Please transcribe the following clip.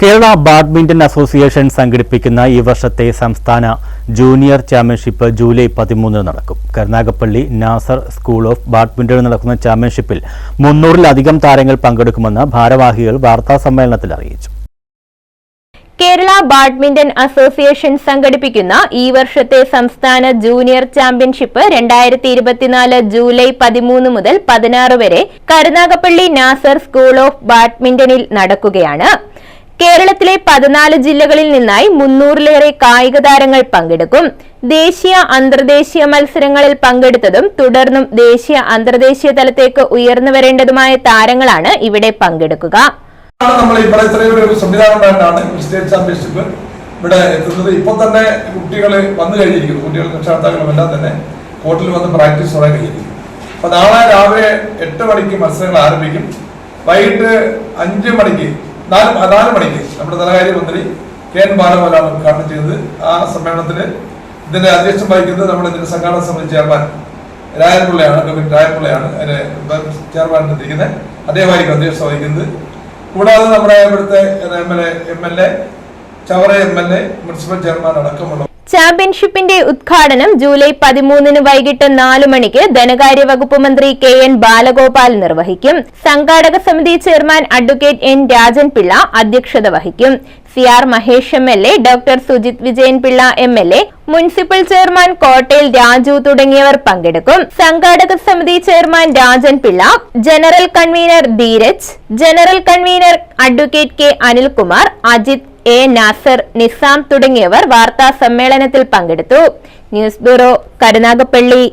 Kerala badminton association സംഘടിപ്പിക്കുന്ന ഈ വർഷത്തെ സംസ്ഥാന ജൂനിയർ ചാമ്പ്യൻഷിപ്പ് ജൂലൈ പതിമൂന്നിന് നടക്കും. കരുനാഗപ്പള്ളി നാസർ സ്കൂൾ ഓഫ് ബാഡ്മിന്റണിൽ നടക്കുന്ന ചാമ്പ്യൻഷിപ്പിൽ മുന്നൂറിലധികം താരങ്ങൾ പങ്കെടുക്കുമെന്ന് ഭാരവാഹികൾ വാർത്താ സമ്മേളനത്തിൽ അറിയിച്ചു. കേരള ബാഡ്മിന്റൺ അസോസിയേഷൻ സംഘടിപ്പിക്കുന്ന ഈ വർഷത്തെ സംസ്ഥാന ജൂനിയർ ചാമ്പ്യൻഷിപ്പ് രണ്ടായിരത്തി ഇരുപത്തിനാല് ജൂലൈ പതിമൂന്ന് മുതൽ പതിനാറ് വരെ കരുനാഗപ്പള്ളി നാസർ സ്കൂൾ ഓഫ് ബാഡ്മിന്റണിൽ നടക്കുകയാണ്. കേരളത്തിലെ പതിനാല് ജില്ലകളിൽ നിന്നായി മുന്നൂറിലേറെ കായിക താരങ്ങൾ പങ്കെടുക്കും. ദേശീയ അന്തർദേശീയ മത്സരങ്ങളിൽ പങ്കെടുത്തതും തുടർന്നും ദേശീയ അന്തർദേശീയ തലത്തേക്ക് ഉയർന്നു വരേണ്ടതുമായ താരങ്ങളാണ് ഇവിടെ പങ്കെടുക്കുക. നമ്മൾ ഇവിടെ ഇത്രയും ഒരു സംവിധാനം ചാമ്പ്യൻഷിപ്പ് ഇവിടെ എത്തുന്നത്. ഇപ്പോൾ തന്നെ കുട്ടികൾ വന്നു കഴിഞ്ഞിരിക്കുന്നു. കുട്ടികൾ രക്ഷാകർത്താക്കളും എല്ലാം തന്നെ കോർട്ടിൽ വന്ന് പ്രാക്ടീസ് തുടങ്ങി കഴിഞ്ഞിരിക്കുന്നു. അപ്പൊ നാളെ രാവിലെ എട്ട് മണിക്ക് മത്സരങ്ങൾ ആരംഭിക്കും. വൈകിട്ട് അഞ്ച് മണിക്ക് നാല് നാല് മണിക്ക് നമ്മുടെ ധനകാര്യ മന്ത്രി കെ എൻ ബാലഗോപാലാണ് ഉദ്ഘാടനം ചെയ്തത് ആ സമ്മേളനത്തിൽ ഇതിന്റെ അധ്യക്ഷം വഹിക്കുന്നത് നമ്മുടെ ഇതിന്റെ സംഘാടക സമിതി ചെയർമാൻ രായൻപിള്ളയാണ് ഗവൺമെന്റ് രായൻപിള്ളയാണ്. അതിന്റെ ചെയർമാൻ എത്തിക്കുന്നത് അദ്ദേഹമായിരിക്കും അധ്യക്ഷം വഹിക്കുന്നത്. കൂടാതെ നമ്മുടെ ഇവിടുത്തെ M L A M L A Chavara M L A municipal chairman അടക്കമുള്ള ചാമ്പ്യൻഷിപ്പിന്റെ ഉദ്ഘാടനം ജൂലൈ പതിമൂന്നിന് വൈകിട്ട് നാലു മണിക്ക് ധനകാര്യ വകുപ്പ് മന്ത്രി കെ എൻ ബാലഗോപാൽ നിർവഹിക്കും. സംഘാടക സമിതി chairman advocate N Rajan Pillai അധ്യക്ഷത വഹിക്കും. C R Mahesh M L A doctor Sujith Vijayan Pillai M L A municipal chairman Kottayil Raju തുടങ്ങിയവർ പങ്കെടുക്കും. സംഘാടക സമിതി chairman Rajan Pillai general convener Dheeraj general convener advocate K Anilkumar Ajith A Nasar Nizam തുടങ്ങിയവർ വാർത്താ സമ്മേളനത്തിൽ പങ്കെടുത്തു. News bureau Karunagappally.